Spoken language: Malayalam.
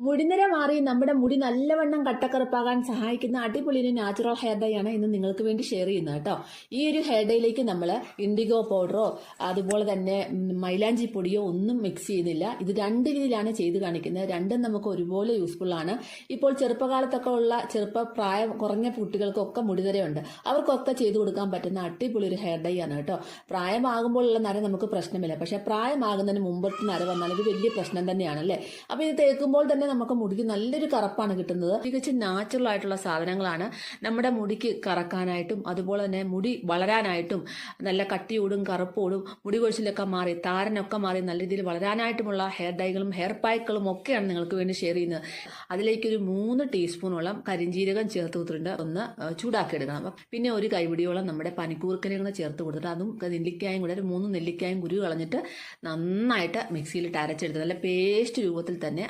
മുടിനിര മാറി നമ്മുടെ മുടി നല്ലവണ്ണം കട്ടക്കറുപ്പാകാൻ സഹായിക്കുന്ന അടിപൊളി ഒരു നാച്ചുറൽ ഹെയർ ഡൈ ആണ് ഇന്ന് നിങ്ങൾക്ക് വേണ്ടി ഷെയർ ചെയ്യുന്നത് കേട്ടോ. ഈ ഒരു ഹെയർ ഡൈയിലേക്ക് നമ്മൾ ഇൻഡിഗോ പൗഡറോ അതുപോലെ തന്നെ മൈലാഞ്ചി പൊടിയോ ഒന്നും മിക്സ് ചെയ്യുന്നില്ല. ഇത് രണ്ട് രീതിയിലാണ് ചെയ്ത് കാണിക്കുന്നത്. രണ്ടും നമുക്ക് ഒരുപോലെ യൂസ്ഫുൾ ആണ്. ഇപ്പോൾ ചെറുപ്പകാലത്തൊക്കെ ഉള്ള ചെറുപ്പ പ്രായം കുറഞ്ഞ കുട്ടികൾക്കൊക്കെ മുടിനിരയുണ്ട്. അവർക്കൊക്കെ ചെയ്തു കൊടുക്കാൻ പറ്റുന്ന അടിപൊളി ഒരു ഹെയർ ഡൈ ആണ് കേട്ടോ. പ്രായമാകുമ്പോഴുള്ള നര നമുക്ക് പ്രശ്നമില്ല. പക്ഷേ പ്രായമാകുന്നതിന് മുമ്പത്തെ നര വന്നാൽ ഇത് വലിയ പ്രശ്നം തന്നെയാണ് അല്ലേ അപ്പൊ ഇത് തേക്കുമ്പോൾ തന്നെ നമുക്ക് മുടിക്ക് നല്ലൊരു കറപ്പാണ് കിട്ടുന്നത്. തികച്ചും നാച്ചുറൽ ആയിട്ടുള്ള സാധനങ്ങളാണ് നമ്മുടെ മുടിക്ക് കറക്കാനായിട്ടും അതുപോലെ തന്നെ മുടി വളരാനായിട്ടും നല്ല കട്ടിയോടും കറുപ്പോടും മുടി കൊഴിച്ചിലൊക്കെ മാറി താരനൊക്കെ മാറി നല്ല രീതിയിൽ വളരാനായിട്ടുമുള്ള ഹെയർ ഡൈകളും ഹെയർ പാക്കുകളും ഒക്കെയാണ് നിങ്ങൾക്ക് വേണ്ടി ഷെയർ ചെയ്യുന്നത്. അതിലേക്കൊരു മൂന്ന് ടീസ്പൂണോളം കരിഞ്ജീരകം ചേർത്ത് കൊടുത്തിട്ടുണ്ട്. ഒന്ന് ചൂടാക്കി എടുക്കണം പിന്നെ ഒരു കൈപിടിയോളം നമ്മുടെ പനിക്കൂർക്കനെയും കൂടെ ചേർത്ത് കൊടുത്തിട്ട് അതും നെല്ലിക്കായും കൂടെ ഒരു മൂന്ന് നെല്ലിക്കായും കുരു കളഞ്ഞിട്ട് നന്നായിട്ട് മിക്സിയിലിട്ട് അരച്ചെടുത്ത് നല്ല പേസ്റ്റ് രൂപത്തിൽ തന്നെ